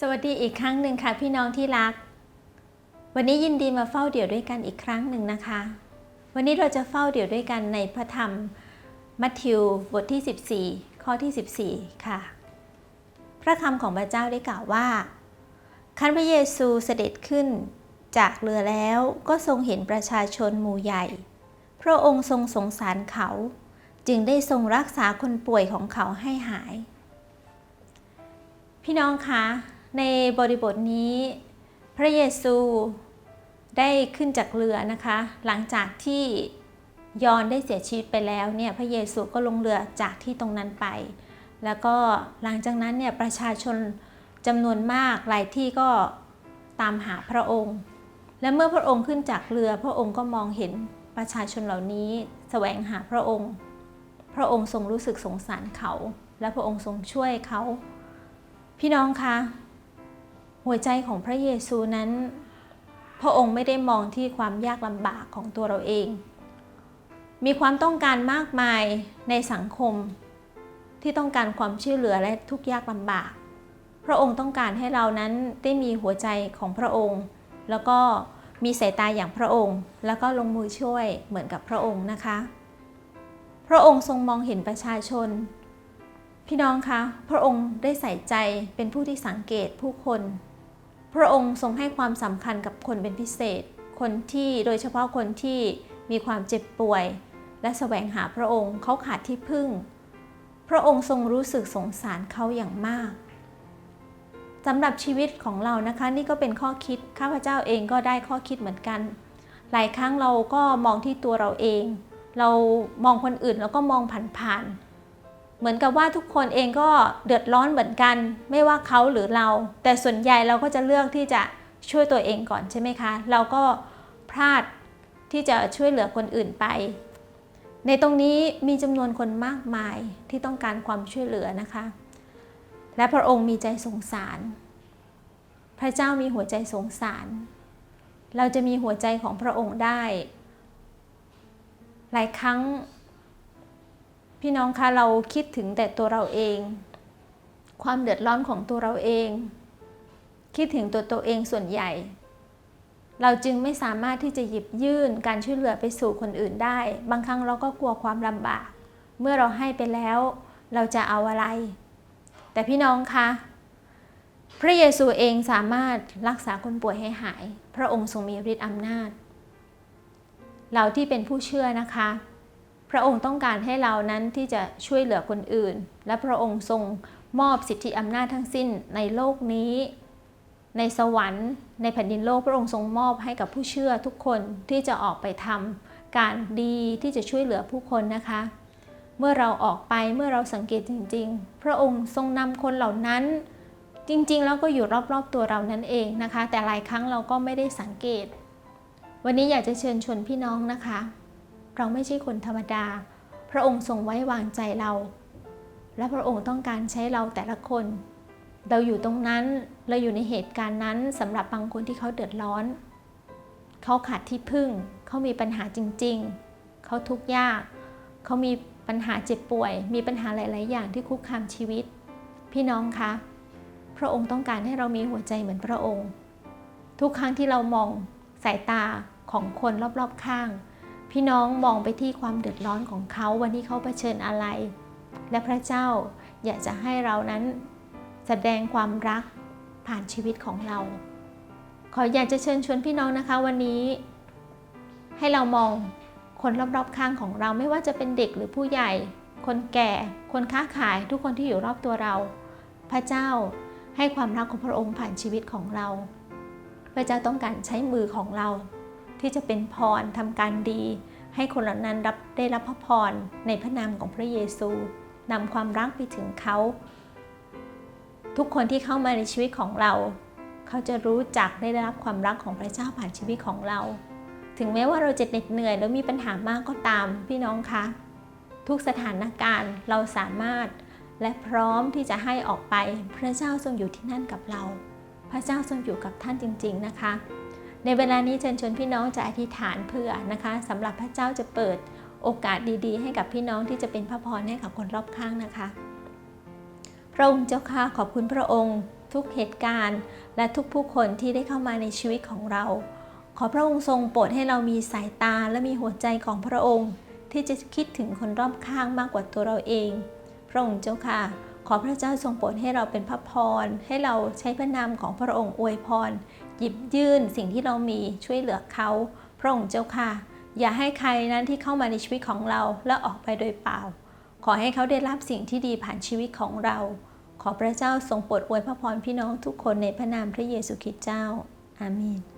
สวัสดีอีกครั้งหนึ่งค่ะพี่น้องที่รัก วันนี้ยินดีมาเฝ้าเดี่ยวด้วยกันอีกครั้งหนึ่งนะคะ วันนี้เราจะเฝ้าเดี่ยวด้วยกันในพระธรรมมัทธิวบทที่ 14 ข้อที่ 14 ค่ะ พระคำของพระเจ้าได้กล่าวว่าคันพระเยซูเสด็จขึ้นจากเรือแล้วก็ทรงเห็นประชาชนหมู่ใหญ่ พระองค์ทรงสงสารเขา จึงได้ทรงรักษาคนป่วยของเขาให้หาย พี่น้องคะ ในบริบทนี้ พระเยซูได้ขึ้นจากเรือนะคะ หลังจากที่ยอนได้เสียชีวิตไปแล้วเนี่ยพระเยซูก็ลงเรือจากที่ตรงนั้นไป แล้วก็หลังจากนั้นเนี่ยประชาชนจำนวนมากหลายที่ก็ตามหาพระองค์ และเมื่อพระองค์ขึ้นจากเรือ พระองค์ก็มองเห็นประชาชนเหล่านี้แสวงหาพระองค์ พระองค์ทรงรู้สึกสงสารเขา และพระองค์ทรงช่วยเขา พี่น้องคะ หัวใจของพระเยซูนั้น พระองค์ไม่ได้มองที่ความยากลำบากของตัวเราเอง มีความต้องการมากมายในสังคม ที่ต้องการความช่วยเหลือและทุกยากลำบาก พระองค์ต้องการให้เรานั้นได้มีหัวใจของพระองค์ แล้วก็มีสายตาอย่างพระองค์ แล้วก็ลงมือช่วยเหมือนกับพระองค์นะคะ พระองค์ทรงมองเห็นประชาชน พี่น้องคะ พระองค์ได้ใส่ใจเป็นผู้ที่สังเกตผู้คน พระองค์ทรงให้ความสำคัญกับคนเป็นพิเศษ คนที่โดยเฉพาะคนที่มีความเจ็บป่วย และแสวงหาพระองค์เขาขาดที่พึ่ง พระองค์ทรงรู้สึกสงสารเขาอย่างมากสำหรับชีวิตของเรานะคะนี่ก็เป็นข้อคิดข้าพเจ้าเองก็ได้ข้อคิดเหมือนกัน หลายครั้งเราก็มองที่ตัวเราเอง เรามองคนอื่นแล้วก็มองผ่านๆ เหมือนกับว่าทุกคนเองก็เดือดร้อนเหมือนกัน ไม่ว่าเขาหรือเรา แต่ส่วนใหญ่เราก็จะเลือกที่จะช่วยตัวเองก่อนใช่ไหมคะ เราก็พลาดที่จะช่วยเหลือคนอื่นไป ในตรงนี้มีจำนวนคนมากมายที่ต้องการความช่วยเหลือนะคะ และพระองค์มีใจสงสาร พระเจ้ามีหัวใจสงสาร เราจะมีหัวใจของพระองค์ได้ หลายครั้ง พี่น้องคะเราคิดถึงแต่ตัวเราเอง ความเดือดร้อนของตัวเราเอง คิดถึงตัวตัวเองส่วนใหญ่ เราจึงไม่สามารถที่จะหยิบยื่นการช่วยเหลือไปสู่คนอื่นได้ บางครั้งเราก็กลัวความลำบาก เมื่อเราให้ไปแล้ว เราจะเอาอะไร แต่พี่น้องคะพระเยซูเองสามารถรักษาคนป่วยให้หาย พระองค์ทรงมีฤทธิ์อำนาจ เราที่เป็นผู้เชื่อนะคะ พระองค์ต้องการให้เรานั้นที่จะช่วยเหลือคนอื่น และพระองค์ทรงมอบสิทธิอำนาจทั้งสิ้นในโลกนี้ ในสวรรค์ ในแผ่นดินโลกพระองค์ทรงมอบให้กับผู้เชื่อทุกคนที่จะออกไปทำการดีที่จะช่วยเหลือผู้คนนะคะ เมื่อเราออกไปเมื่อเราสังเกตจริง ๆ พระองค์ทรงนำคนเหล่านั้น จริงๆ แล้วก็อยู่รอบๆตัวเรานั่นเองนะคะ แต่หลายครั้งเราก็ไม่ได้สังเกต วันนี้อยากจะเชิญชวนพี่น้องนะคะ เราไม่ใช่คนธรรมดา พระองค์ทรงไว้วางใจเรา และพระองค์ต้องการใช้เราแต่ละคน เราอยู่ตรงนั้น เราอยู่ในเหตุการณ์นั้นสำหรับบางคนที่เขาเดือดร้อน เขาขาดที่พึ่ง เขามีปัญหาจริง ๆ เขาทุกข์ยาก เขามีปัญหาเจ็บป่วย มีปัญหาหลาย ๆ อย่างที่คุกคามชีวิต พี่น้องคะ พระองค์ต้องการให้เรามีหัวใจเหมือนพระองค์ ทุกครั้งที่เรามองสายตาของคนรอบ ๆ ข้าง พี่น้องมองไปที่ความเดือดร้อนของเขาวันที่เขาเผชิญอะไร และพระเจ้าอยากจะให้เรานั้นแสดงความรักผ่านชีวิตของเรา ขออยากจะเชิญชวนพี่น้องนะคะวันนี้ ให้เรามองคนรอบๆข้างของเราไม่ว่าจะเป็นเด็กหรือผู้ใหญ่ คนแก่ คนค้าขายทุกคนที่อยู่รอบตัวเรา พระเจ้าให้ความรักของพระองค์ผ่านชีวิตของเรา พระเจ้าต้องการใช้มือของเรา ที่จะเป็นพรทำการดี ให้คนเหล่านั้นรับได้รับพระพรในพระนามของพระเยซูนำความรักไปถึงเขา ทุกคนที่เข้ามาในชีวิตของเรา เขาจะรู้จักได้รับความรักของพระเจ้าผ่านชีวิตของเรา ถึงแม้ว่าเราจะเหน็ดเหนื่อยแล้วมีปัญหามากก็ตามพี่น้องคะ ทุกสถานการณ์เราสามารถและพร้อมที่จะให้ออกไป พระเจ้าทรงอยู่ที่นั่นกับเรา พระเจ้าทรงอยู่กับท่านจริง ๆ นะคะ ในเวลานี้เชิญชวนพี่น้องจะอธิษฐานเพื่อนะคะสำหรับพระเจ้าจะเปิดโอกาสดีๆ ให้กับพี่น้องที่จะเป็นพระพรให้กับคนรอบข้างนะคะพระองค์เจ้าค่ะขอบคุณพระองค์ทุกเหตุการณ์ และทุกผู้คนที่ได้เข้ามาในชีวิตของเรา ขอพระองค์ทรงโปรดให้เรามีสายตาและมีหัวใจของพระองค์ ที่จะคิดถึงคนรอบข้างมากกว่าตัวเราเอง พระองค์เจ้าค่ะ ขอพระเจ้าทรงโปรดให้เราเป็นพระพร ให้เราใช้พระนามของพระองค์อวยพร หยิบยื่นสิ่งที่เรามีช่วยเหลือเขา พระองค์เจ้าค่ะ อย่าให้ใครนั้นที่เข้ามาในชีวิตของเราแล้วออกไปโดยเปล่า ขอให้เขาได้รับสิ่งที่ดีผ่านชีวิตของเรา ขอพระเจ้าทรงโปรดอวยพระพรพี่น้องทุกคนในพระนามพระเยซูคริสต์เจ้า อาเมน